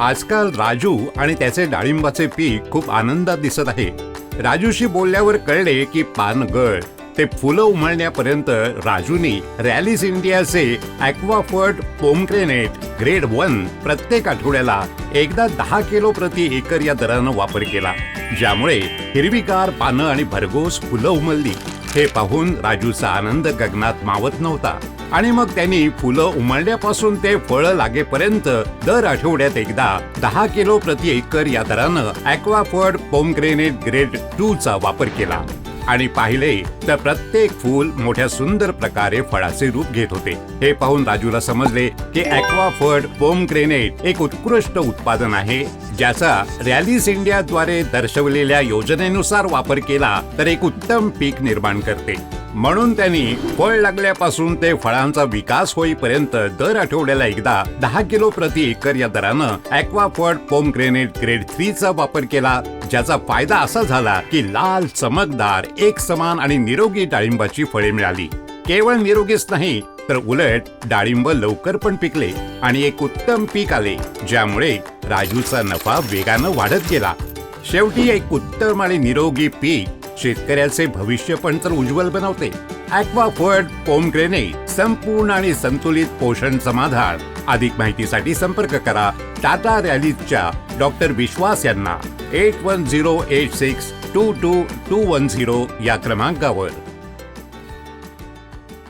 आजकाल राजू आणि त्याचे डाळिंबाचे पीक खूप आनंदात दिसत आहे. राजूशी बोलल्यावर कळले की पानगळ ते फुलं उमळण्यापर्यंत राजूनी रॅलीज इंडियाचे ॲक्वाफर्ट पोमक्रेनेट ग्रेड वन प्रत्येक आठवड्याला एकदा दहा किलो प्रति एकर या दरानं वापर केला. ज्यामुळे हिरवीगार पानं आणि भरघोस फुलं उमलली. हे पाहून राजूचा आनंद गगनात मावत नव्हता. आणि मग त्यांनी फुलं उमळल्यापासून ते फळं लागेपर्यंत दर आठवड्यात एकदा दहा किलो प्रति एकर या दरानं ॲक्वाफर्ड पोमग्रेनेट ग्रेड टू चा वापर केला. आणि पाहिले तर प्रत्येक फूल मोठ्या सुंदर प्रकारे फळाचे रूप घेत होते. हे पाहून राजूला समजले की ॲक्वाफर्ड पोमग्रेनेट एक उत्कृष्ट उत्पादन आहे ज्याचा रॅलीज इंडियाद्वारे दर्शवलेल्या योजनेनुसार वापर केला तर एक उत्तम पीक निर्माण करते. म्हणून त्यांनी फळ लागल्यापासून ते फळांचा विकास होईपर्यंत दर आठवड्याला एकदा दहा किलो प्रति एकर या दरानं ॲक्वाफर्ड पोमग्रेनेट ग्रेड थ्री चा वापर केला ज्याचा फायदा असा झाला की लाल चमकदार एक समान आणि निरोगी डाळिंबाची फळे मिळाली. केवळ निरोगीच नाही तर उलट डाळिंब लवकर पण पिकले आणि एक उत्तम पीक आले ज्यामुळे राजूचा नफा वेगानं वाढत गेला. शेवटी एक उत्तम आणि निरोगी पीक शेतकऱ्याचे भविष्य पण तर उज्ज्वल बनवते. ॲक्वाफर्ड पोमग्रेनेट संपूर्ण आणि संतुलित पोषण समाधान. अधिक माहितीसाठी संपर्क करा टाटा रॅलीजच्या डॉक्टर विश्वास यांना. Eight one zero eight six two two two one zero या क्रमांकावर.